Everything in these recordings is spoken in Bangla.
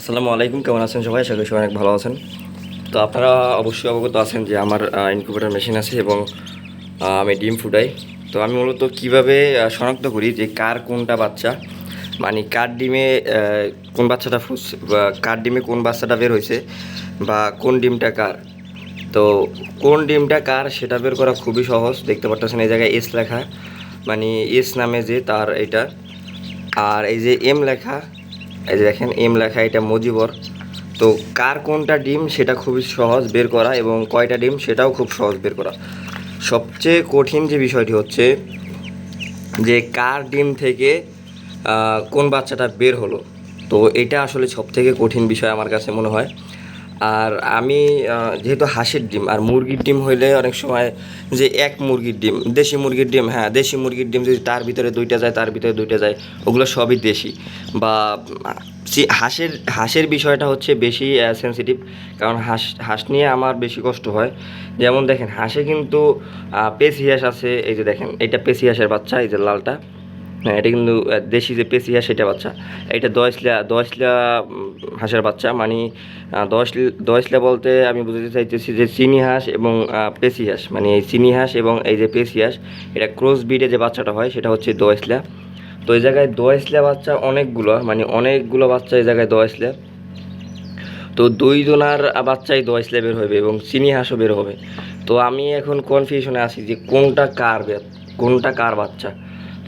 আসসালামু আলাইকুম, কেমন আছেন সবাই? আশা করি সবাই অনেক ভালো আছেন। তো আপনারা অবশ্যই অবগত আছেন যে আমার ইনকিউবেটার মেশিন আছে এবং আমি ডিম ফুটাই। তো আমি মূলত কীভাবে শনাক্ত করি যে কার কোনটা বাচ্চা মানে কার ডিমে কোন বাচ্চাটা বা কার ডিমে কোন বাচ্চাটা বের হয়েছে, বা কোন ডিমটা কার। তো কোন ডিমটা কার সেটা বের করা খুবই সহজ। দেখতে পাচ্ছেন এই জায়গায় এস লেখা। মানে এস নামে যে তার এটা। আর এই যে এম লেখা এই যে দেখেন, এম লেখা এটা মজিবর। তো কার কোনটা ডিম, সেটা খুবই সহজ বের করা এবং কয়টা ডিম, সেটাও খুব সহজ বের করা। সবচেয়ে কঠিন যে বিষয়টি হচ্ছে যে কার ডিম থেকে কোন বাচ্চাটা বের হলো। তো এটা আসলে সবথেকে কঠিন বিষয় আমার কাছে মনে হয়। আর আমি যেহেতু হাঁসের ডিম, আর মুরগির ডিম হইলে অনেক সময় যে এক মুরগির ডিম, দেশি মুরগির ডিম হ্যাঁ দেশি মুরগির ডিম যদি তার ভিতরে দুইটা যায়, তার ভিতরে দুইটা যায়, ওগুলো সবই দেশি। বা হাঁসের হাঁসের বিষয়টা হচ্ছে বেশি সেন্সিটিভ কারণ হাঁস হাঁস নিয়ে আমার বেশি কষ্ট হয়। যেমন দেখেন, হাঁসে কিন্তু পেশি হাঁস আছে, এই যে দেখেন এটা পেশি হাঁসের বাচ্চা, এই যে লালটা। এটা কিন্তু দেশি যে হাঁস, সেটা বাচ্চা। এটা দশলা দশলা হাঁসের বাচ্চা। মানে দশ দশলা বলতে আমি বুঝতে চাইতেছি যে চিনি হাঁস এবং পেশি হাঁস। মানে এই চিনি হাঁস এবং এই যে পেশি হাঁস, এটা ক্রস ব্রিডে যে বাচ্চাটা হয়, সেটা হচ্ছে দশলা তো এই জায়গায় দশলা বাচ্চা অনেকগুলো মানে অনেকগুলো বাচ্চা এই জায়গায় দশলা তো দুই জনার বাচ্চাই দশলা বের হবে এবং চিনি হাঁসও বের হবে। তো আমি এখন কনফিউশনে আছি যে কোনটা কার কোনটা কার বাচ্চা?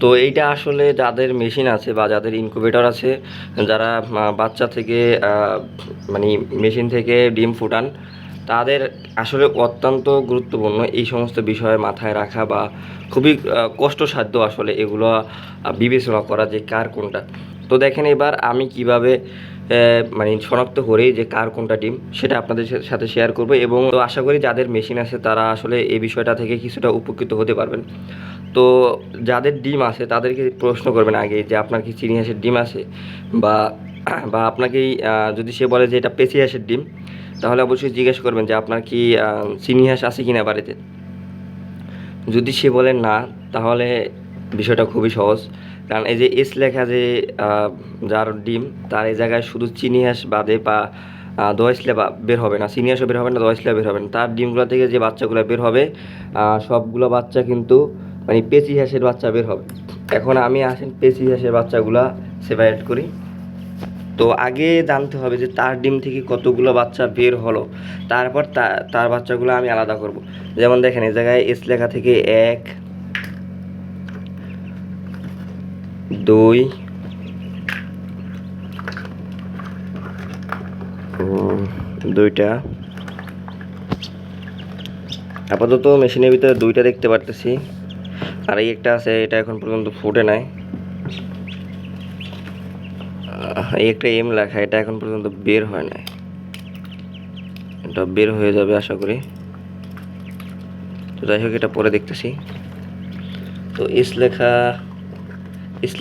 তো এইটা আসলে যাদের মেশিন আছে বা যাদের ইনকুবেটর আছে, যারা বাচ্চা থেকে মানে মেশিন থেকে ডিম ফুটান, তাদের আসলে অত্যন্ত গুরুত্বপূর্ণ এই সমস্ত বিষয়ে মাথায় রাখা বা খুবই কষ্টসাধ্য আসলে এগুলো বিবেচনা করা যে কার কোনটা। তো দেখেন এবার আমি কীভাবে মানে শনাক্ত করি যে কার কোনটা ডিম, সেটা আপনাদের সাথে শেয়ার করব এবং তো আশা করি যাদের মেশিন আছে তারা আসলে এই বিষয়টা থেকে কিছুটা উপকৃত হতে পারবেন। তো যাদের ডিম আছে তাদেরকে প্রশ্ন করবেন আগে যে আপনার কি চিনি হাঁসের ডিম আছে বা বা আপনাকেই যদি সে বলে যে এটা পেশি হাঁসের ডিম, তাহলে অবশ্যই জিজ্ঞেস করবেন যে আপনার কি চিনি হাঁস আছে কিনা বাড়িতে। যদি সে বলে না, তাহলে বিষয়টা খুবই সহজ। কারণ এই যে এস লেখা যে যার ডিম, তার এই জায়গায় শুধু চিনি হাঁস বাদে বা দোয়াইসলে বা বের হবে না। চিনি হাঁসও বের হবে না দোয়াইসলে বের হবে না। তার ডিমগুলো থেকে যে বাচ্চাগুলো বের হবে সবগুলো বাচ্চা কিন্তু মানে পেঁচি হাঁসের বাচ্চা বের হবে। এখন আমি আসেন পেঁচি হাঁসের বাচ্চাগুলা সেপারেট করি। তো আগে জানতে হবে যে তার ডিম থেকে কতগুলো বাচ্চা বের হলো। তারপর তার বাচ্চাগুলো আমি আলাদা করব। যেমন দেখেন, এই জায়গায় এস লেখা থেকে এক দুই দুইটা। আপাতত মেশিনের ভিতরে দুইটা দেখতে পারতেছি। আর এই একটা আছে, এটা এখন পর্যন্ত ফুটে নাই। এই একটা এম লেখা, এটা এখন পর্যন্ত বের হয় নাই। এটা বের হয়ে যাবে আশা করি। তো যাই হোক, এটা পরে দেখতেছি। তো ইস লেখা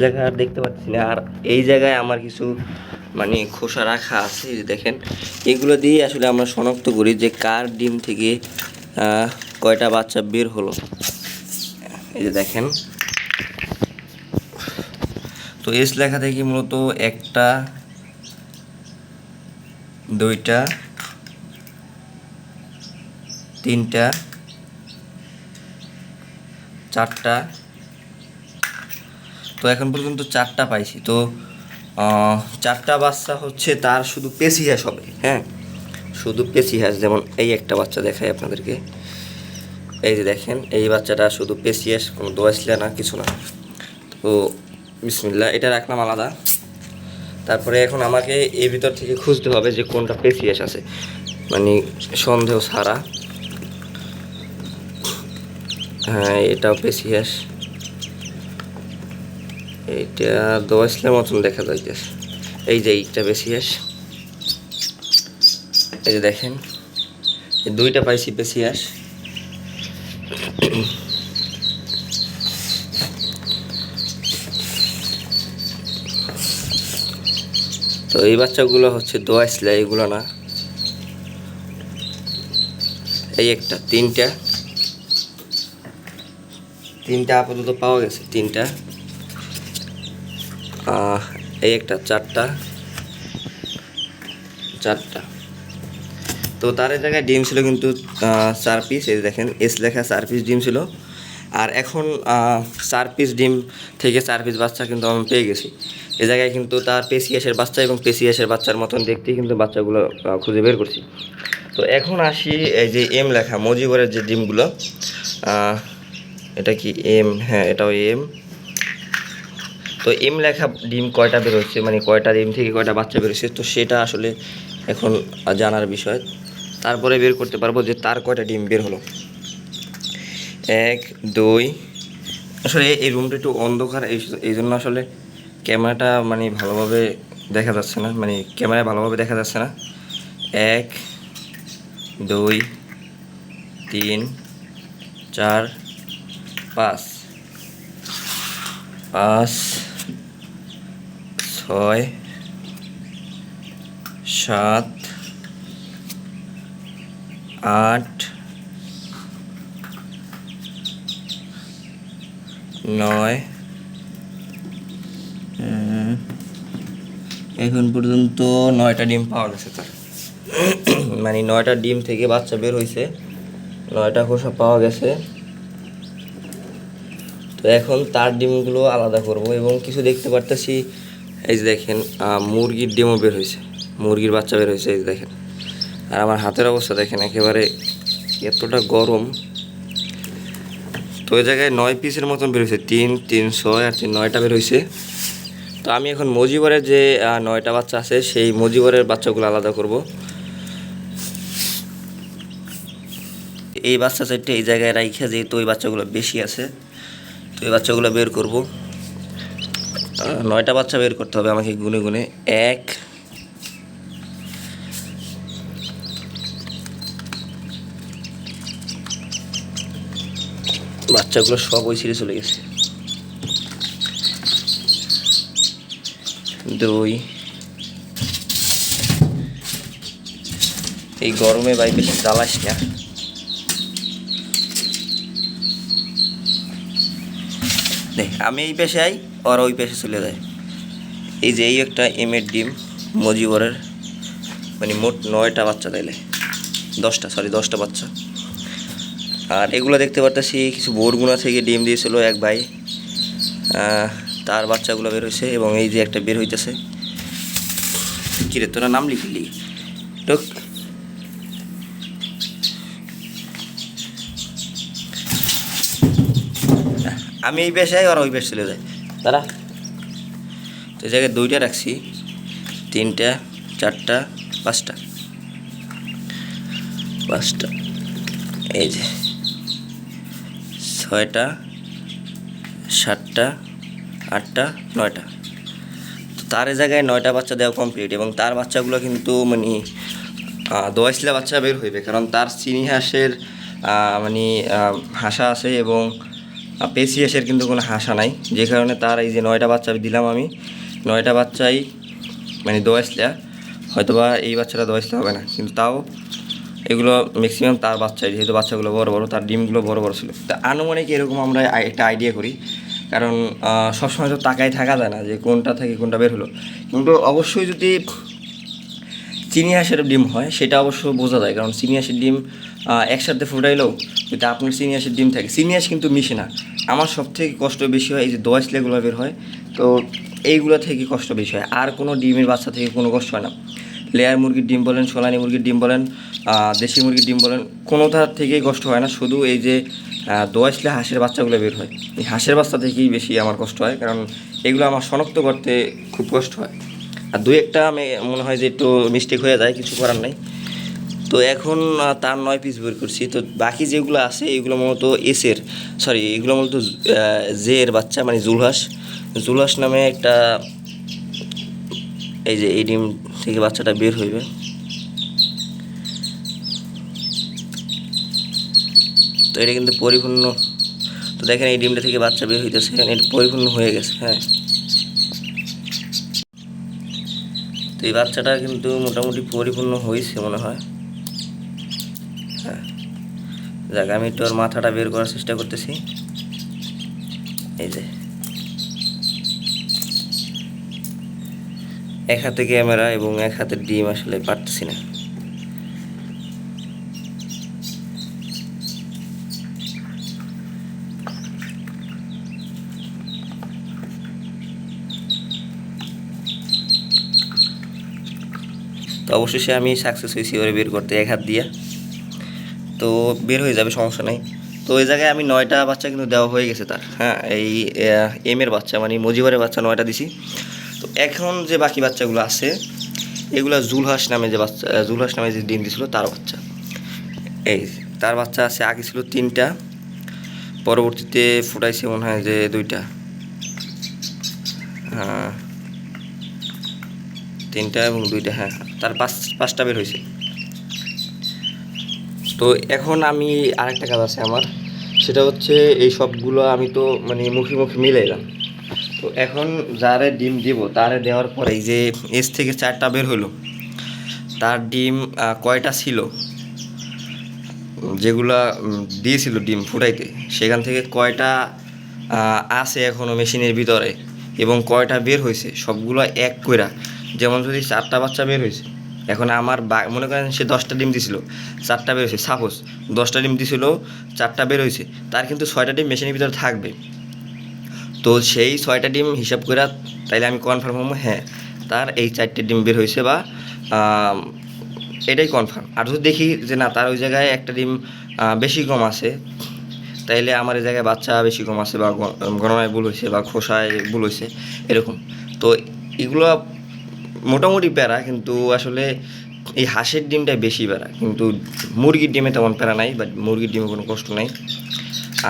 লেখা আর দেখতে পাচ্ছি না। আর এই জায়গায় আমার কিছু মানে খোসা রাখা আছে দেখেন। এগুলো দিয়ে আসলে আমরা শনাক্ত করি যে কার ডিম থেকে কয়টা বাচ্চা বের হলো। এই যে দেখেন। তো এস লেখা থেকে মূলত একটা, দুইটা, তিনটা, চারটা তো এখন পর্যন্ত চারটা পাইছি। তো চারটা বাচ্চা হচ্ছে তার শুধু পেশি হাঁস হবে হ্যাঁ? শুধু পেশি হাঁস, যেমন এই একটা বাচ্চা দেখাই আপনাদেরকে। এই যে দেখেন, এই বাচ্চাটা শুধু পেশি হাঁস, কোনো দোয়াইসলা না, কিছু না। তো বিসমিল্লা এটা রাখলাম আলাদা। তারপরে এখন আমাকে এর ভিতর থেকে খুঁজতে হবে যে কোনটা পেসিয়াস আছে। মানে সন্দেহ ছাড়া। হ্যাঁ এটাও পেসিয়াস এইটা দোয়াইসলের মতন দেখা যাইতেছে এই যে এইটা পেসিয়াস এই যে দেখেন, এই দুইটা পাইছি পেসিয়াস তো এই বাচ্চাগুলো হচ্ছে দোয়াইসলা এগুলো না। এই একটা, তিনটা। তিনটা আপাতত পাওয়া গেছে, তিনটা। এই একটা চারটা। চারটা। তো তার জায়গায় ডিম ছিল কিন্তু চার পিস এই দেখেন এস লেখা চার পিস ডিম ছিল। আর এখন চার পিস ডিম থেকে চার পিস বাচ্চা কিন্তু আমি পেয়ে গেছি। এ জায়গায় কিন্তু তার পেসিয়াসের বাচ্চা এবং পেসিয়াসের বাচ্চার মতন দেখতেই কিন্তু বাচ্চাগুলো খুঁজে বের করছি। তো এখন আসি, এই যে এম লেখা, মজিবরের যে ডিমগুলো এটা কি এম হ্যাঁ এটাও এম তো এম লেখা ডিম কয়টা বেরোচ্ছে? মানে কয়টা ডিম থেকে কয়টা বাচ্চা বেরোচ্ছে? তো সেটা আসলে এখন জানার বিষয়। তারপরে বের করতে পারব যে তার কয়টা ডিম বের হলো। এক, দুই। আসলে এই রুমটা একটু অন্ধকার, এই জন্য আসলে ক্যামেরাটা মানে ভালোভাবে দেখা যাচ্ছে না। মানে ক্যামেরায় ভালোভাবে দেখা যাচ্ছে না। এক, দুই, তিন, চার, পাঁচ। পাঁচ। ছয়, সাত, আট, নয়। এখন পর্যন্ত নয়টা ডিম পাওয়া গেছে তার। মানে নয়টা ডিম থেকে বাচ্চা বের হয়েছে নয়টা খোসা পাওয়া গেছে। তো এখন তার ডিমগুলো আলাদা করব এবং কিছু দেখতে পারতেছি এই যে দেখেন মুরগির ডিমও বের হয়েছে। মুরগির বাচ্চা বের হয়েছে, এই যে দেখেন। আর আমার হাতের অবস্থা দেখেন, একেবারে এতটা গরম। তো ওই জায়গায় নয় পিসের মতন বের হয়েছে, তিন তিন, ছয় আর তিন, নয়টা বের হয়েছে। তো আমি এখন মজিবরের যে নয়টা বাচ্চা আছে, সেই মজিবরের বাচ্চাগুলো আলাদা করব। এই বাচ্চা চারটে এই জায়গায় রাইখা, যেহেতু ওই বাচ্চাগুলো বেশি আছে, তো এই বাচ্চাগুলো বের করব। নয়টা বাচ্চা বের করতে হবে আমাকে গুনে গুনে। এক, বাচ্চাগুলো সব ওই ছিঁড়ে চলে গেছে। দুই, এই গরমে ভাই বেশি জ্বালাস না আমি এই পেশে আই ওরা ওই পেশে চলে যায়। এই যে এই একটা এমের ডিম, মজিবরের মানে মোট নয়টা বাচ্চা তাইলে। দশটা সরি দশটা বাচ্চা। আর এগুলো দেখতে পারতেছি, কিছু বোরগুনা থেকে ডিম দিয়েছিল এক ভাই। তার বাচ্চাগুলো বের হয়েছে এবং এই যে একটা বের হইতেছে। কিরে, তোরা নাম লিখলি? টুক। আমি এই পেশায় আর ওই পেশ চলে যায়। তারা তো জায়গায় দুইটা রাখছি, তিনটা, চারটা, পাঁচটা। পাঁচটা। এই যে, ছয়টা, সাতটা, আটটা, নয়টা। তো তার জায়গায় নয়টা বাচ্চা দেওয়া কমপ্লিট এবং তার বাচ্চাগুলো কিন্তু মানে দোয়াইশলা বাচ্চা বের হইবে। কারণ তার চিনি হাঁসের মানে হাসা আছে এবং হাঁসের কিন্তু কোনো হাসা নাই। যে কারণে তার এই যে নয়টা বাচ্চা দিলাম আমি, নয়টা বাচ্চাই মানে দোয়াইশলা হয়তোবা এই বাচ্চাটা দোয়াইশলা হবে না। কিন্তু তাও এগুলো ম্যাক্সিমাম তার বাচ্চাই, যেহেতু বাচ্চাগুলো বড় বড়, তার ডিমগুলো বড় বড় ছিল। তা আনুমানিক এরকম আমরা একটা আইডিয়া করি। কারণ সবসময় তো তাকায় থাকা যায় না যে কোনটা থেকে কোনটা বের হলো। কিন্তু অবশ্যই যদি চিনি হাঁসের ডিম হয়, সেটা অবশ্য বোঝা যায়। কারণ চিনি হাঁসের ডিম একসাথে ফুটাইলেও যদি আপনার চিনি হাঁসের ডিম থাকে। চিনি হাঁস কিন্তু মিশে না। আমার সব থেকে কষ্ট বেশি হয় এই যে দোয়াশলেগুলো বের হয়। তো এইগুলো থেকে কষ্ট বেশি হয়। আর কোনো ডিমের বাচ্চা থেকে কোনো কষ্ট হয় না। লেয়ার মুরগির ডিম বলেন সোনালি মুরগির ডিম বলেন দেশি মুরগির ডিম বলেন, কোনোটার থেকেই কষ্ট হয় না। শুধু এই যে দোয়াশলে হাঁসের বাচ্চাগুলো বের হয়। এই হাঁসের বাচ্চা থেকেই বেশি আমার কষ্ট হয়। কারণ এগুলো আমার শনাক্ত করতে খুব কষ্ট হয়। আর দু একটা আমি মনে হয় যে একটু মিস্টেক হয়ে যায়, কিছু করার নাই। তো এখন তার নয় পিস বের করছি। তো বাকি যেগুলো আছে, এগুলো মূলত এসের সরি এগুলো মূলত জে এর বাচ্চা মানে জুলহাস। জুলহাস নামে একটা, এই যে এই ডিম থেকে বাচ্চাটা বের হইবে। তো এটা কিন্তু পরিপূর্ণ, তো দেখেন এই ডিমটা থেকে বাচ্চা বের হইতেছে এটা পরিপূর্ণ হয়ে গেছে হ্যাঁ। তো এই বাচ্চাটা কিন্তু মোটামুটি পরিপূর্ণ হয়েছে মনে হ্যাঁ। যাক আমি একটু ওর মাথাটা বের করার চেষ্টা করতেছি। এই যে। এক হাতে ক্যামেরা এবং এক হাতে ডিম আসলে পারতেছি না। তো অবশেষে আমি সাকসেস হয়েছি ওরে বের করতে, এক হাত দিয়ে। তো বের হয়ে যাবে, সমস্যা নাই। তো ওই জায়গায় আমি নয়টা বাচ্চা কিন্তু দেওয়া হয়ে গেছে তার। হ্যাঁ এই এম এর বাচ্চা মানে মজিবারের বাচ্চা নয়টা দিছি। তো এখন যে বাকি বাচ্চাগুলো আছে, এগুলো জুলহাস নামে যে বাচ্চা জুলহাস নামে যে ডিম দিছিল, তার বাচ্চা। এই তার বাচ্চা আছে, আগে ছিল তিনটা, পরবর্তীতে ফুটাইছে মনে হয় যে দুইটা। হ্যাঁ তিনটা এবং দুইটা হ্যাঁ তার পাঁচ, পাঁচটা বের হয়েছে। তো এখন আমি আরেকটা কাজ আছে আমার। সেটা হচ্ছে এই সবগুলো আমি তো মানে মুখে মুখে মিলাইলাম। তো এখন যারে ডিম দিব, তারে দেওয়ার পরে যে এস থেকে চারটা বের হলো তার ডিম কয়টা ছিল? যেগুলা দিয়েছিল ডিম ফুটাইতে, সেখান থেকে কয়টা আছে এখনও মেশিনের ভিতরে এবং কয়টা বের হয়েছে সবগুলো এক কইরা। যেমন যদি চারটা বাচ্চা বের হয়েছে এখন আমার মনে করেন সে দশটা ডিম দিছিল, চারটা বের হয়েছে সাপোজ দশটা ডিম দিছিল, চারটা বের হয়েছে তার কিন্তু ছয়টা ডিম মেশিনের ভিতরে থাকবে। তো সেই ছয়টা ডিম হিসাব করে তাইলে আমি কনফার্ম হব হ্যাঁ তার এই চারটে ডিম বের হয়েছে বা এটাই কনফার্ম আর যদি দেখি যে না, তার ওই জায়গায় একটা ডিম বেশি কম আছে, তাইলে আমার এই জায়গায় বাচ্চা বেশি কম আছে বা গণনায় ভুল হয়েছে বা খোসায় ভুল হয়েছে এরকম। তো এগুলো মোটামুটি প্যারা, কিন্তু আসলে এই হাঁসের ডিমটাই বেশি প্যারা। কিন্তু মুরগির ডিমে তেমন প্যারা নাই বাট মুরগির ডিমে কোনো কষ্ট নাই।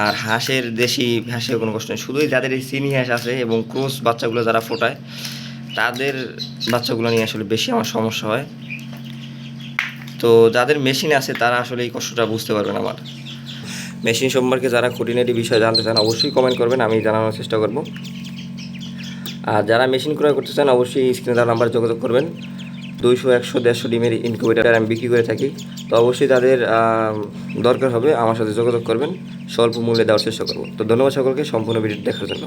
আর হাঁসের, দেশি হাঁসের কোনো কষ্ট নেই। শুধুই যাদের এই চিনি হাঁস আছে এবং ক্রোস বাচ্চাগুলো যারা ফোটায়, তাদের বাচ্চাগুলো নিয়ে আসলে বেশি আমার সমস্যা হয়। তো যাদের মেশিন আছে, তারা আসলে এই কষ্টটা বুঝতে পারবেন আমার। মেশিন সম্পর্কে যারা খুঁটিনাটি বিষয় জানতে চান, অবশ্যই কমেন্ট করবেন, আমি জানানোর চেষ্টা করব। আর যারা মেশিন ক্রয় করতে চান, অবশ্যই স্ক্রিনে দেওয়া নাম্বারে যোগাযোগ করবেন। দুইশো, একশো, দেড়শো ডিমের ইনকিউবেটার আমি বিক্রি করে থাকি। তো অবশ্যই তাদের দরকার হবে, আমার সাথে যোগাযোগ করবেন। স্বল্প মূল্যে দেওয়ার চেষ্টা করব। তো ধন্যবাদ সকলকে, সম্পূর্ণ ভিডিও দেখার জন্য।